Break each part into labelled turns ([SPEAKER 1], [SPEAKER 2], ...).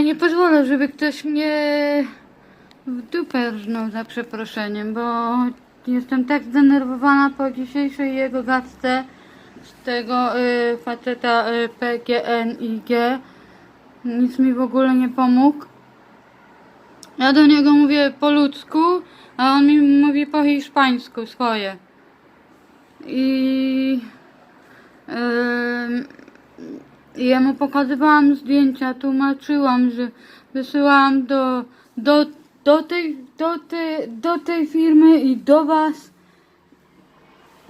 [SPEAKER 1] Ja nie pozwolę, żeby ktoś mnie w dupę rżnął za przeproszeniem, bo jestem tak zdenerwowana po dzisiejszej jego gadce z tego y, faceta y, PGNiG. Nic mi w ogóle nie pomógł. Ja do niego mówię po ludzku, a on mi mówi po hiszpańsku swoje. I Ym, i ja mu pokazywałam zdjęcia, tłumaczyłam, że wysyłałam do, do, do, tej, do, tej, do tej firmy i do was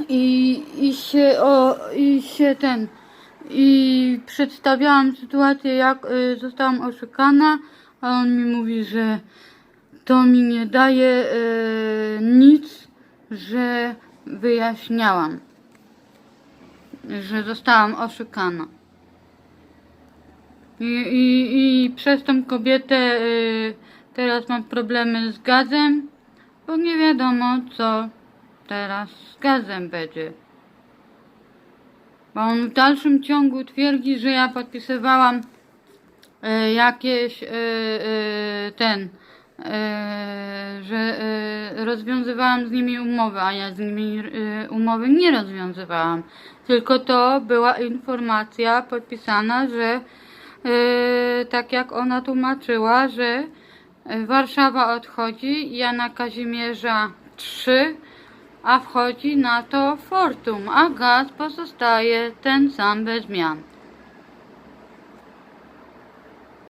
[SPEAKER 1] i, i się o, i się ten i przedstawiałam sytuację jak y, zostałam oszukana, a on mi mówi, że to mi nie daje y, nic, że wyjaśniałam że zostałam oszukana. I, i, i przez tą kobietę y, teraz mam problemy z gazem, bo nie wiadomo co teraz z gazem będzie. Bo on w dalszym ciągu twierdzi, że ja podpisywałam y, jakieś y, y, ten, y, że y, rozwiązywałam z nimi umowy, a ja z nimi y, umowy nie rozwiązywałam. Tylko to była informacja podpisana, że tak jak ona tłumaczyła, że y, Warszawa odchodzi, Jana Kazimierza 3, a wchodzi na to Fortum, a gaz pozostaje ten sam bez zmian.